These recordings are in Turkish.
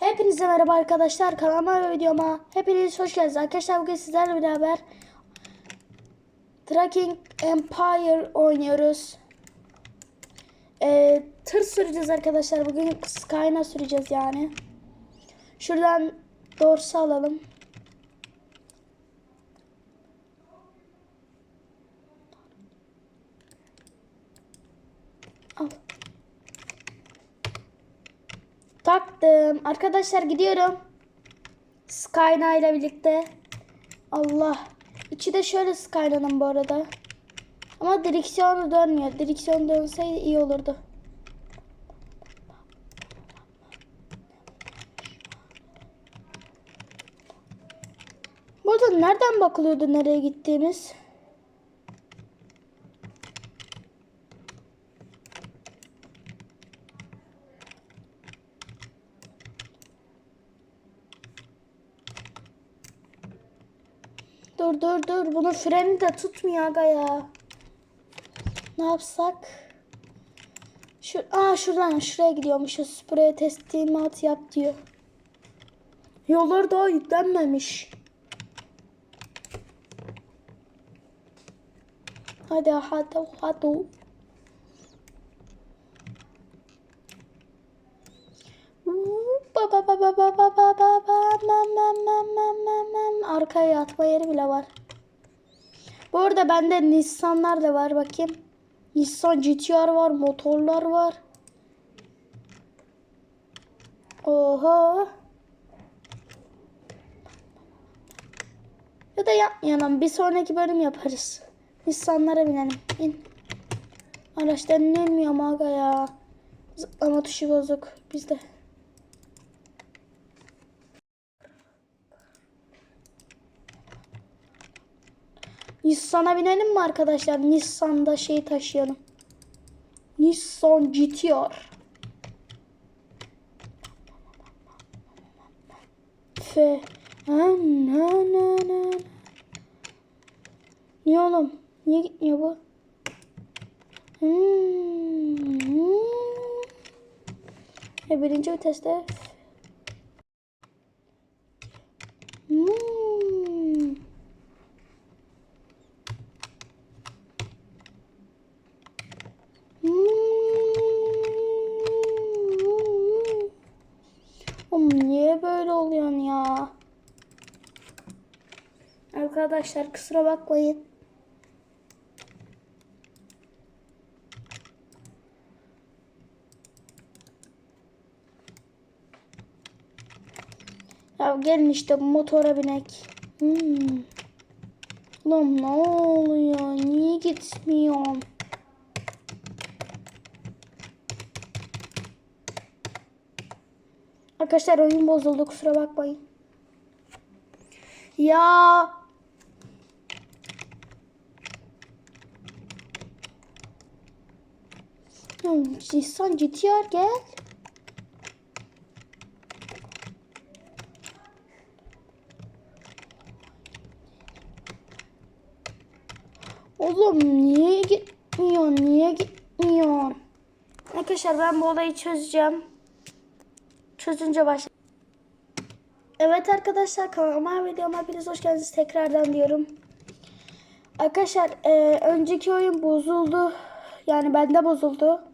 Hepinize merhaba arkadaşlar kanalıma ve videoma. Hepiniz hoş geldiniz. Arkadaşlar bugün sizlerle beraber Tracking Empire oynuyoruz. Ee, tır süreceğiz arkadaşlar. Bugün Skyna süreceğiz yani. Şuradan doğrusu alalım. Al Taktım. Arkadaşlar gidiyorum. Skyna ile birlikte. Allah. İçi de şöyle Skyna'nın bu arada. Ama direksiyonu dönmüyor. Direksiyon dönseydi iyi olurdu. Burada nereden bakılıyordu nereye gittiğimiz? Dur dur. Bunun freni de tutmuyor aga ya. Ne yapsak? Şu, aa şuradan şuraya gidiyormuşuz. Buraya teslimat yap diyor. Yollar daha yüklenmemiş. Hadi hadi hadi. Ba ba ba ba ba ba ba ba ba arkaya yatma yeri bile var. Bu arada bende Nissan'lar da var bakayım. Nissan GTR var, motorlar var. Oho. Ya da yapmayalım. Bir sonraki bölüm yaparız. Nissan'lara binelim. İn. Araçtan inemiyorum aga ya. Zıplama tuşu bozuk. Bizde. Nissan'a binelim mi arkadaşlar? Nissan'da şey taşıyalım. Nissan GTR. F. Ha, na, na, na. Niye oğlum? Niye gitmiyor bu? Hmm. hmm. E, birinci viteste. Hmm. Hmm. Oğlum niye böyle oluyorsun ya? Arkadaşlar kusura bakmayın. Ya gelin işte motora binek. Hmm. Lan ne oluyor? Niye gitmiyorum? Arkadaşlar oyun bozuldu kusura bakmayın. Ya Ya Nissan GTR gel. Oğlum niye gitmiyor? Niye gitmiyor? Arkadaşlar ben bu olayı çözeceğim. Çözünce baş. Evet arkadaşlar kanalıma videoma hepiniz hoş geldiniz tekrardan diyorum. Arkadaşlar e, önceki oyun bozuldu. Yani bende bozuldu.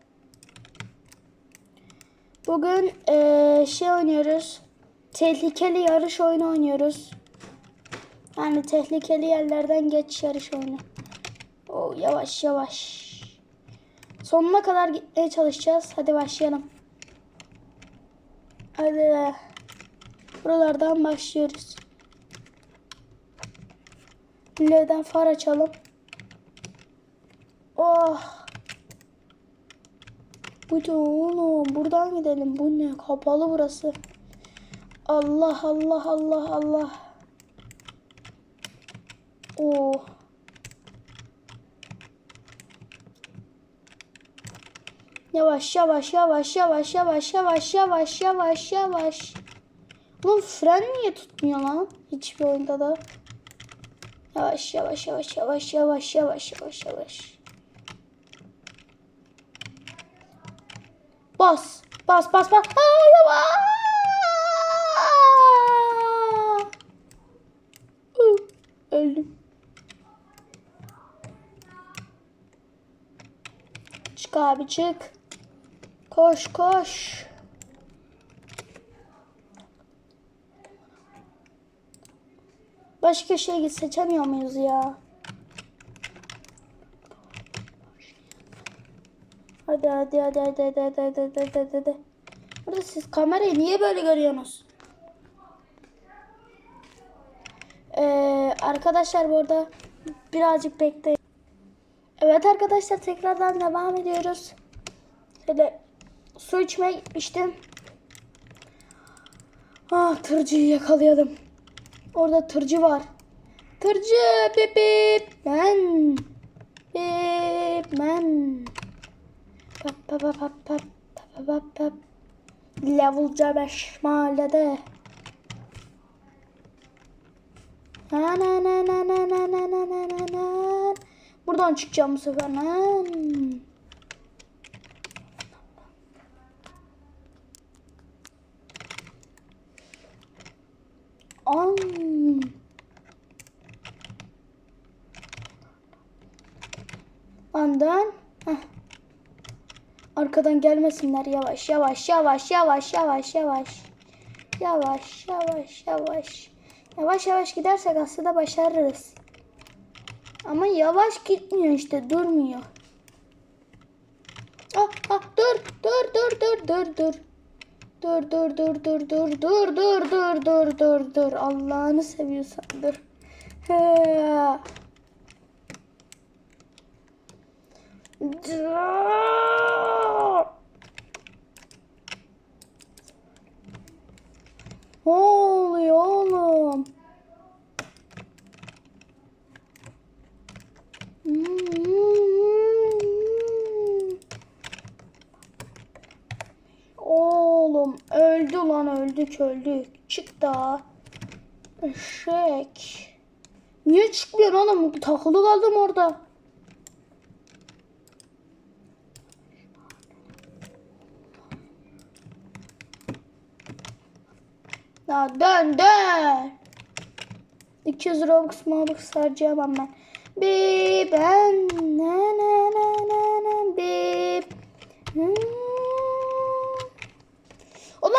Bugün e, şey oynuyoruz. Tehlikeli yarış oyunu oynuyoruz. Yani tehlikeli yerlerden geç yarış oyunu. Oo, yavaş yavaş. Sonuna kadar gitmeye çalışacağız. Hadi başlayalım. Hadi. Buralardan başlıyoruz. L'den far açalım. Oh. Bu da oğlum. Buradan gidelim. Bu ne? Kapalı burası. Allah Allah Allah Allah. Oh. Yavaş yavaş yavaş yavaş yavaş yavaş yavaş yavaş yavaş. Bunun fren niye tutmuyor lan? Hiçbir oyunda da. Yavaş yavaş yavaş yavaş yavaş yavaş yavaş yavaş. Bas. Bas bas bas. Araba. Öldüm. Çık abi çık. Koş koş. Başka şey seçemiyor muyuz ya? Hadi hadi hadi hadi hadi hadi hadi hadi hadi hadi. Burada siz kamerayı niye böyle görüyorsunuz? Ee, arkadaşlar bu arada birazcık bekleyin. Evet arkadaşlar tekrardan devam ediyoruz. Şöyle su içmeye gitmiştim. Ah tırcıyı yakaladım. Orada tırcı var. Tırcı bip bip ben. Bip ben. Level 5 mahallede. Na. Buradan çıkacağım bu sefer. Na. An. Andan. Arkadan gelmesinler yavaş yavaş yavaş yavaş yavaş yavaş. Yavaş yavaş yavaş. Yavaş yavaş gidersek aslında başarırız. Ama yavaş gitmiyor işte durmuyor. Ah, ah, dur dur dur dur dur dur. Dur dur dur dur dur dur dur dur dur dur dur Allah'ını seviyorsan dur. Dur. Ne oluyor oğlum? Oğlum öldü lan öldük öldük. Çık da. Eşek. Niye çıkmıyor oğlum? Takılı kaldım orada. Ya dön dön. 200 Robux Robux harcayamam ben. Bip ben na na na na na bip. Hmm.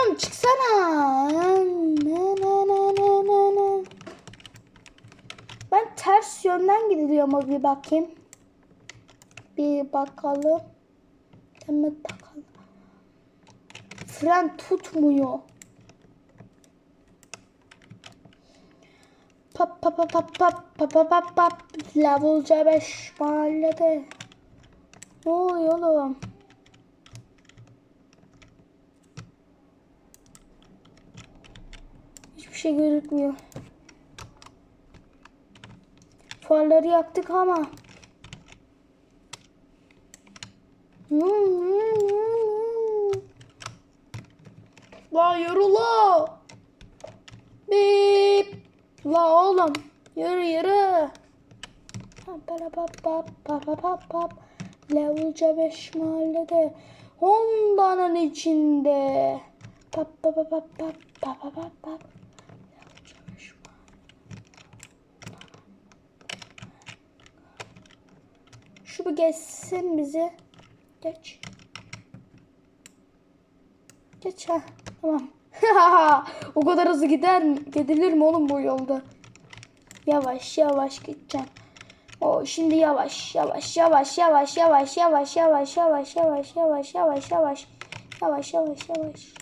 Oğlum çıksana. Na na na na na na. Ben ters yönden gidiyor mu bir bakayım. Bir bakalım. Hemen bakalım. Fren tutmuyor. Pap pap pap pap pap pap pap pap Level 5 mahallede. Ne oluyor oğlum? Hiçbir şey gözükmüyor. Farları yaktık ama. La yürü la. Bip. La oğlum yürü yürü. Pap pap pap pap pap pap pap. Level 5 mahallede. Honda'nın içinde. Pap pap pap pap pap pap pap Şu bir geçsin bizi. Geç. Geç ha. Tamam. o kadar hızlı gider mi? Gidilir mi oğlum bu yolda? Yavaş yavaş gideceğim. O şimdi yavaş yavaş yavaş yavaş yavaş yavaş yavaş yavaş yavaş yavaş yavaş yavaş yavaş yavaş yavaş.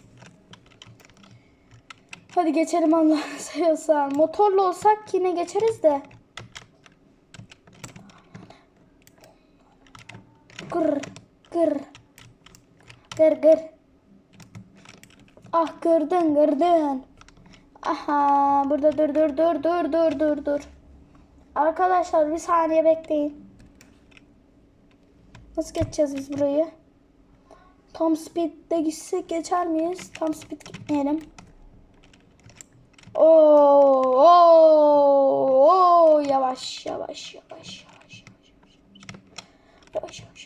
Hadi geçelim Allah'ını seviyorsan. Motorlu olsak yine geçeriz de. Gır gır. Ah kırdın kırdın. Aha burada dur dur dur dur dur dur dur. Arkadaşlar bir saniye bekleyin. Nasıl geçeceğiz biz burayı? Tam speed'de gitsek geçer miyiz? Tam speed gitmeyelim. Oo, oo, oo, yavaş yavaş yavaş yavaş yavaş yavaş yavaş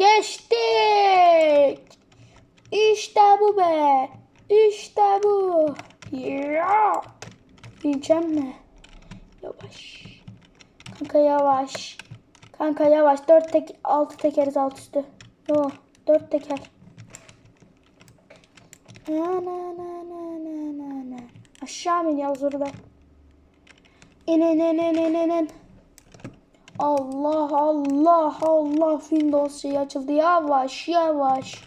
Geçtik. İşte bu be. İşte bu. Ya. Diyeceğim mi? Yavaş. Kanka yavaş. Kanka yavaş. Dört tek, altı tekeriz alt üstü. Yo, dört teker. Na na na na na na na. Aşağı mı iniyoruz in in in in in in. Allah Allah Allah Windows şey açıldı. Yavaş yavaş.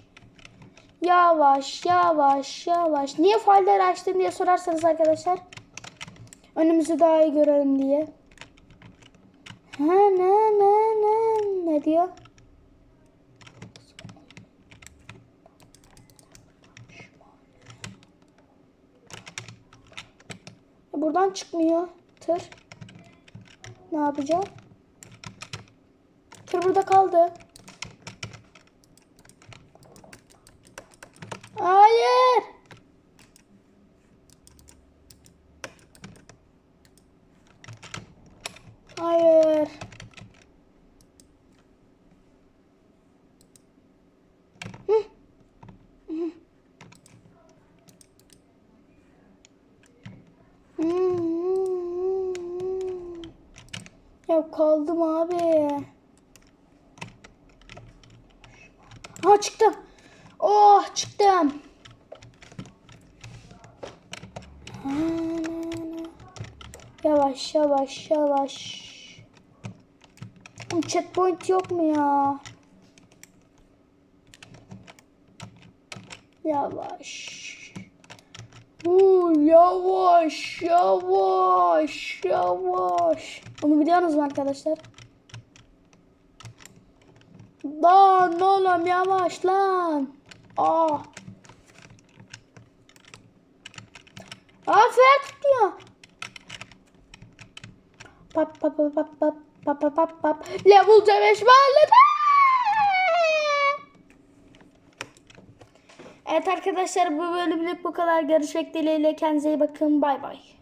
Yavaş yavaş yavaş. Niye failleri açtın diye sorarsanız arkadaşlar. Önümüzü daha iyi görelim diye. Ha ne ne ne ne diyor? Buradan çıkmıyor tır. Ne yapacağım? Dur burada kaldı. Hayır. Hayır. Ya kaldım abi. Ha çıktım. Oh çıktım. Yavaş yavaş yavaş. Checkpoint yok mu ya? Yavaş. Uuu yavaş yavaş yavaş. Bunu biliyorsunuz mu arkadaşlar? Lan oğlum yavaş lan. Aa. Aferin tutuyor. Pap pap pap pap pap pap pap pap. Level C5 mahallede. Evet arkadaşlar bu bölümlük bu kadar. Görüşmek dileğiyle. Kendinize iyi bakın. Bay bay.